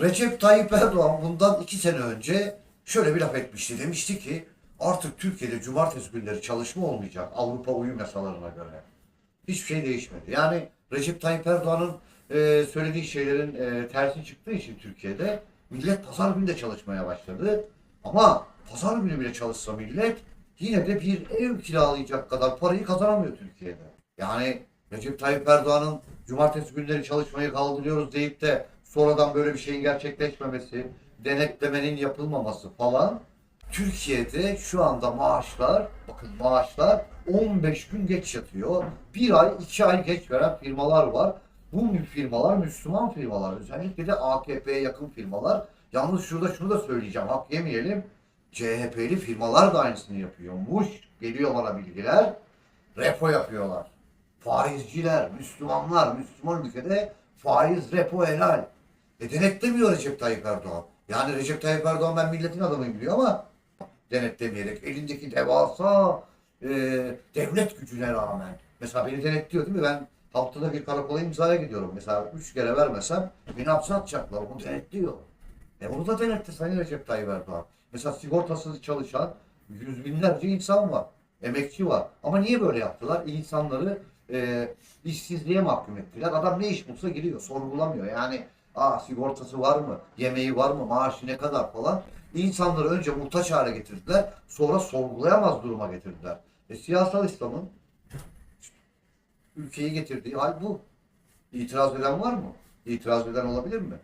Recep Tayyip Erdoğan bundan iki sene önce şöyle bir laf etmişti. Demişti ki artık Türkiye'de cumartesi günleri çalışma olmayacak Avrupa uyum yasalarına göre. Hiçbir şey değişmedi. Yani Recep Tayyip Erdoğan'ın e, söylediği şeylerin e, tersi çıktığı için Türkiye'de millet pazar günü de çalışmaya başladı. Ama pazar günü bile çalışsa millet yine de bir ev kiralayacak kadar parayı kazanamıyor Türkiye'de. Yani Recep Tayyip Erdoğan'ın cumartesi günleri çalışmayı kaldırıyoruz deyip de sonradan böyle bir şeyin gerçekleşmemesi, denetlemenin yapılmaması falan Türkiye'de şu anda maaşlar, bakın maaşlar 15 gün geç yatıyor. Bir ay, iki ay geç veren firmalar var. Bu firmalar Müslüman firmalar. Özellikle de AKP'ye yakın firmalar. Yalnız şurada şunu da söyleyeceğim. Hak yemeyelim. CHP'li firmalar da aynısını yapıyormuş. Geliyor bana bilgiler. Repo yapıyorlar. Faizciler, Müslümanlar, Müslüman ülkede faiz, repo helal. E denetlemiyor Recep Tayyip Erdoğan. Yani Recep Tayyip Erdoğan ben milletin adamıyım diyor ama denetlemeyerek elindeki devasa e, devlet gücüne rağmen. Mesela beni denetliyor değil mi? Ben haftada bir karakola imzaya gidiyorum. Mesela üç kere vermesem beni hapse atacaklar. Onu denetliyor. E onu da denetti Sayın Recep Tayyip Erdoğan. Mesela sigortasız çalışan yüz binlerce insan var. Emekçi var. Ama niye böyle yaptılar? İnsanları e, işsizliğe mahkum ettiler. Adam ne iş bulsa giriyor. Sorgulamıyor. Yani aa sigortası var mı? Yemeği var mı? Maaşı ne kadar falan. İnsanları önce muhtaç hale getirdiler. Sonra sorgulayamaz duruma getirdiler. E, siyasal İslam'ın ülkeyi getirdiği hal bu. İtiraz eden var mı? İtiraz eden olabilir mi?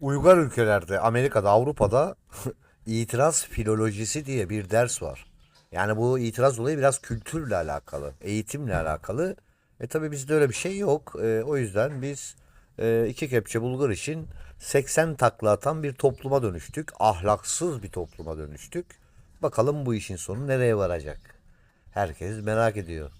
Uygar ülkelerde, Amerika'da, Avrupa'da itiraz filolojisi diye bir ders var. Yani bu itiraz olayı biraz kültürle alakalı, eğitimle alakalı. E tabi bizde öyle bir şey yok. E, o yüzden biz iki kepçe bulgur için 80 takla atan bir topluma dönüştük. Ahlaksız bir topluma dönüştük. Bakalım bu işin sonu nereye varacak? Herkes merak ediyor.